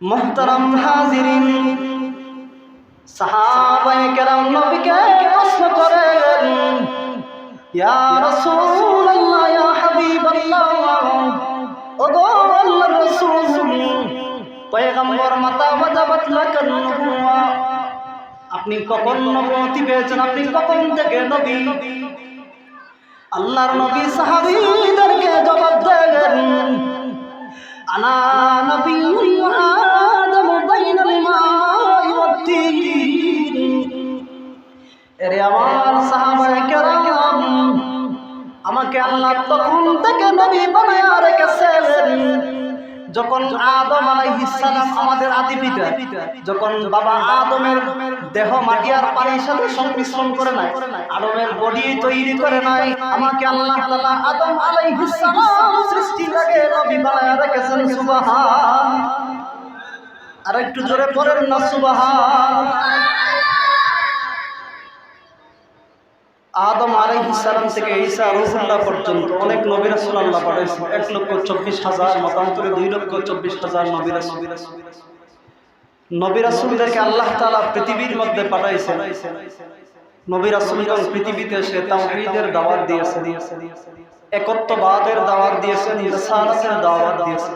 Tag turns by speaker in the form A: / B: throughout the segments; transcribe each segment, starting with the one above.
A: মোহতারাম হাজিরিন। সাহাবায়ে কেরাম নবীকে প্রশ্ন করেন, ইয়া রাসূলুল্লাহ, ইয়া হাবিবাল্লাহ, ওগো আল্লাহর রাসূল, পয়গম্বর মাতা ওয়াজাবাত লাকান নবুওয়া আপনি কখন নবুয়তি পেয়েছেন? আপনি কখন থেকে নবী? আল্লাহর নবী সাহাবীদেরকে জবাব দেন, আনা নবিয়্যুল তখন থেকে নবী বানায়া রেখেছেন। যখন আদম আমাদের আদি পিতা যখন বাবা আদমের দেহ মাটি আর পানির সাথে সংমিশ্রণ করে নাই, আদমের বডি তৈরি করে নাই, আমাকে আল্লাহ তাআলা আদম আলাইহিস সালাম সৃষ্টি লাগে নবী বানায়া রেখেছেন, সুবহান। আর একটু জোরে পড়েন না, সুবহান আদম সালাম থেকে ঈসা রসুল্লাহ পর্যন্ত অনেক নবী রাসূল আল্লাহ পাঠাইছেন। এক লক্ষ চব্বিশ হাজার মতান্তরে দুই লক্ষ চব্বিশ হাজার নবী রাসূল। নবী রাসূলদেরকে আল্লাহ তাআলা পৃথিবীর মধ্যে পাঠাইছেন। নবী রাসূলগণ পৃথিবীতে এসে তাওহীদের দাওয়াত দিয়েছেন। একত্ববাদের দাওয়াত দিয়েছেন রিসালাতের দাওয়াত দিয়েছেন।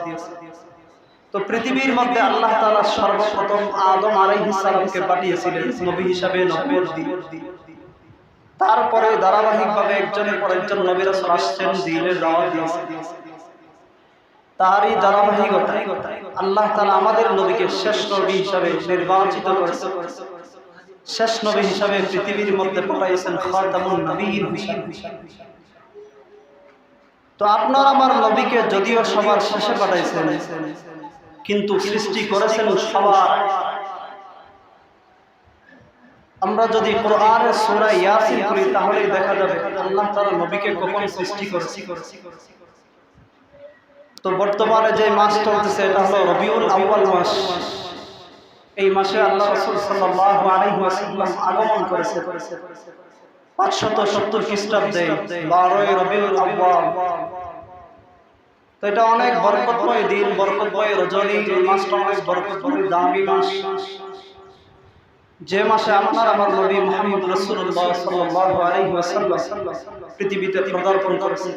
A: তো পৃথিবীর মধ্যে আল্লাহ তাআলা সর্বপ্রথম আদম আলাইহিস সালামকে পাঠিয়েছিলেন নবী হিসাবে নবুয়ত দিয়ে তারপরে ধারাবাহিকভাবে একজনের পর একজন নবীরা আসছেন, দিনের দাওয়াত দিয়েছেন। তারই ধারাবাহিকতায় আল্লাহ তাআলা আমাদের নবীকে শেষ নবী হিসাবে নির্বাচিত করেছেন শেষ নবী হিসাবে পৃথিবীর মধ্যে পাঠাইছেন খাতামুন নবীর হিসাবে। তো আপনার আমার নবীকে যদিও সবার শেষে পাঠাইছেন, কিন্তু সৃষ্টি করেছেন সবার। আমরা যদি কোরআনের সূরা ইয়াসিন করি তাহলে দেখা যাবে আল্লাহ তাআলা নবীকে কখন সৃষ্টি করেছি। তো বর্তমানে যে মাস চলতেছে, এটা হলো রবিউল আউয়াল মাস। এই মাসে আল্লাহ রাসূল সাল্লাল্লাহু আলাইহি ওয়াসাল্লাম আগমন করেছে। 570 খ্রিস্টাব্দে 12 রবিউল আউয়াল। তো এটা অনেক বরকতময় দিন, বরকতময় রজনী। মাসটা অনেক বরকতময় দামি মাস। যে মাসে আপনার আমার নবী মুহাম্মদ রাসূলুল্লাহ সাল্লাল্লাহু আলাইহি ওয়াসাল্লাম পৃথিবীতে পদার্পণ করেছেন।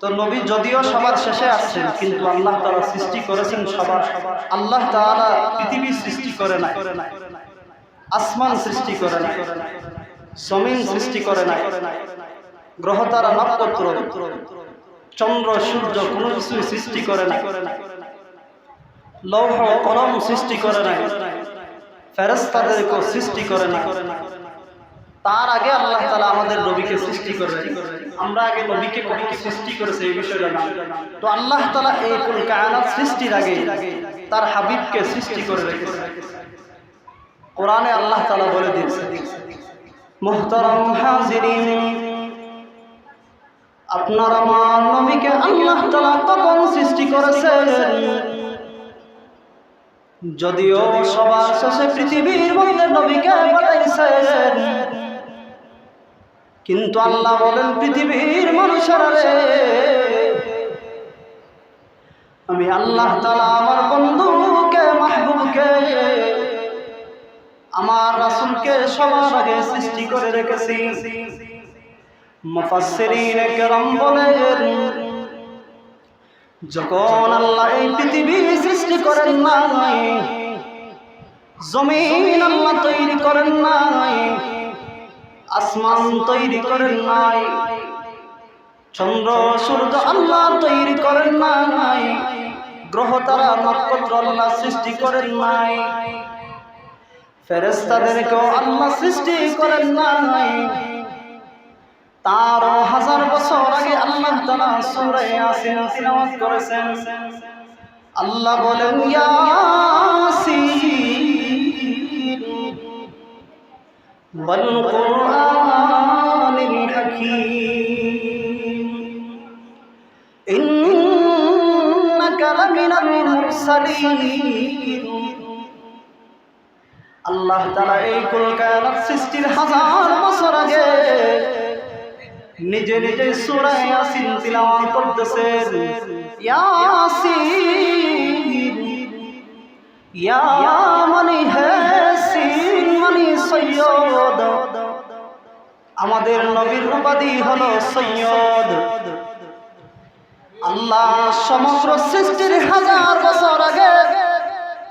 A: তো নবী যদিও সবার শেষে আসছেন, কিন্তু আল্লাহ তাআলা সৃষ্টি করেছেন সবার। আল্লাহ তাআলা পৃথিবী সৃষ্টি করে না আসমান সৃষ্টি করে না জমিন সৃষ্টি করে না গ্রহতারা নক্ষত্র চন্দ্র, সূর্য কোনো কিছু সৃষ্টি করে না লৌহ কলম সৃষ্টি করে না ফেরেস্তাদেরকে সৃষ্টি করে না তার আগে আল্লাহ তালা আমাদের নবীকে সৃষ্টি করে আমরা আগে নবীকে কখন সৃষ্টি করেছে এই বিষয়টা না। তো আল্লাহ তালা এই কুল কায়নাত সৃষ্টির আগে তার হাবিবকে সৃষ্টি করে রেখেছে। কোরআনে আল্লাহ তালা বলে দিয়েছে, মুহতারাম হাজিরিন, আপনার আমার নবীকে আল্লাহ তালা তখন সৃষ্টি করেছেন? যদিও সবার শেষে পৃথিবীর মধ্যে নবীকে পাঠাইছেন কিন্তু আল্লাহ বলেন, পৃথিবীর মানুষেরা রে আমি আল্লাহ তালা আমার বন্ধুকে, মাহবুবকে, আমার রাসুলকে সবার আগে সৃষ্টি করে রেখেছি। মুফাসসিরিন কেরাম বলেন যখন আল্লাহ এই পৃথিবী সৃষ্টি করেন নাই, জমিন আল্লাহ তৈরি করেন নাই, আসমান তৈরি করেন নাই, চন্দ্র, সূর্য আল্লাহ তৈরি করেন নাই, গ্রহ তারা, নক্ষত্র আল্লাহ সৃষ্টি করেন নাই ফেরেস্তাদেরকেও আল্লাহ সৃষ্টি করেন নাই। তার হাজার বছর আগে আল্লাহ তাআলা সূরা ইয়াসিন তিলাওয়াত করেছেন। আল্লাহ বলেন, ইয়াসিন ওয়াল কুরআনিল হাকীম, ইন্নাকা লামিনাল মুরসালিন। আল্লাহ তাআলা এই কুল কায়নাত সৃষ্টির হাজার বছর আগে নিজে নিজে সূরা ইয়াসিন তিলাওয়াত করতেছেন। ইয়াসিন, ইয়া মানে হ্যাসিন মানে সৈয়দ। আমাদের নবীর উপাধি হলো সৈয়দ। আল্লাহ সমগ্র সৃষ্টির হাজার বছর আগে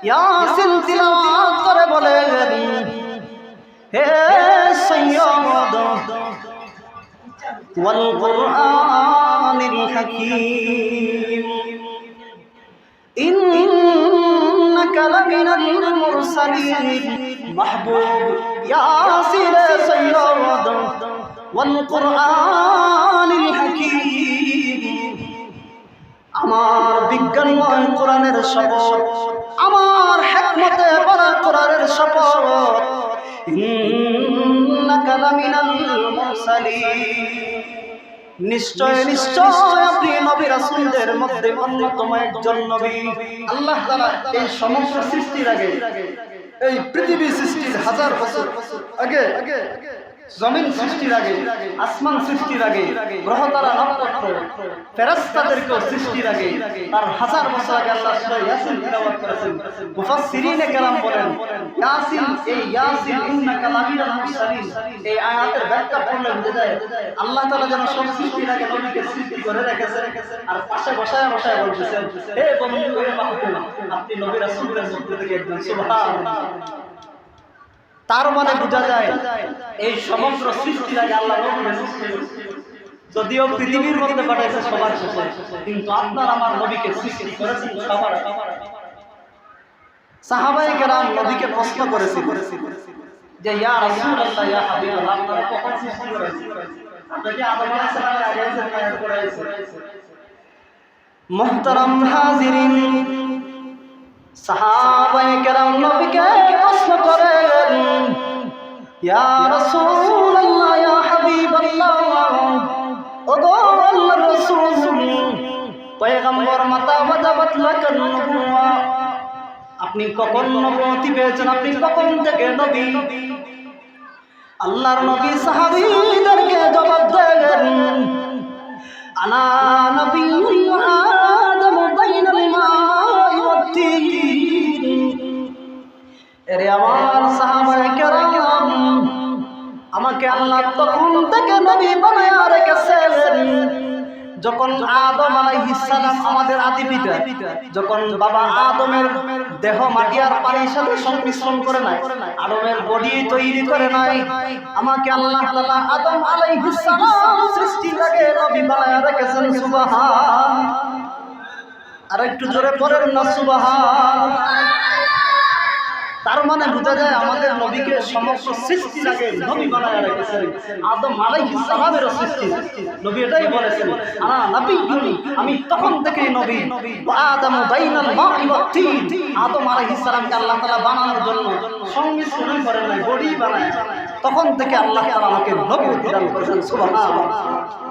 A: ইয়াসিন তিলাওয়াত করে বলেন, হে সৈয়দ কুরআনিল হাকীম ইন্নাকা লামিনাল মুরসালিন মাহবুব ইয়াসিন সৈয়দ ওয়াল কুরআনিল হাকীম আমার বিজ্ঞানময় কোরআনের শপথ, আমার হেকমতে পড়া কোরআনের শপথ। ইন্নাকা লামিনাল মুরসালিন। নিশ্চয় নিশ্চয় আপনি নবী রাসূলদের মধ্যে অন্যতম একজন নবী। আল্লাহ তাআলা এই সমগ্র সৃষ্টির আগে, এই পৃথিবী সৃষ্টির হাজার বছর আগে জমিন সৃষ্টির আগে, আসমান সৃষ্টির আগে, গ্রহ তারা নক্ষত্র ফেরেশতাদেরকে সৃষ্টির আগে, তার হাজার বছর আগে আল্লাহ সূরা কেরাম বলেন, ইয়াসিন, এই ইয়াসিন এই আয়াতের ব্যাখ্যা আল্লাহ তাআলা যেন সব সৃষ্টির আগে নবীকে সৃষ্টি করে রেখেছেন, আর পাশে বসায় বসায় বলতেছেন, হে বন্ধু আপনি নবী রাসূলের মধ্যে থেকে একজন তার মানে বোঝা যায় এই সমগ্র সৃষ্টির আগে আল্লাহ। যদিও পৃথিবীর মধ্যে পাঠাইছে সবার শেষে, কিন্তু আপনার আমার নবীকে সৃষ্টি করেছেন সবার সাহাবায়ে কেরাম আপনি কখন নবুয়তি পেয়েছেন? আপনি কখন থেকে নবী? আল্লাহর নবী সাহাবীদেরকে জবাব দেন থেকে নবী বানায় রেখেছেন যখন আদম আলাইহিস সালাম আমাদের আদি পিতা যখন বাবা আদমের দেহ মাটি আর পানির সাথে সংমিশ্রণ করে নাই, আদমের বডি তৈরি করে নাই, আমাকে আল্লাহ তাআলা আদম আলাইহিস সালাম সৃষ্টির নবী বানায় রেখেছেন সুবহান। আর একটু জোরে পড়েন না, সুবহান। তার মানে বোঝা যায় আমাদের নবীকে সমস্ত সৃষ্টির আগে নবী বানায় রেখেছেন। আদম আলাইহিস সালামের সৃষ্টি। নবী এটাই বলেছেন আনা নবী আমি তখন থেকেই নবী। ওয়া আদম বাইনাল মা'i ওয়াত তিন। আদম আলাইহিস সালামকে আল্লাহ তাআলা বানানোর জন্য সংমিশ্রণ করেন নাই, বডি বানায়। তখন থেকে আল্লাহ তাআলা আমাকে নবী দান সুবহানাল্লাহ।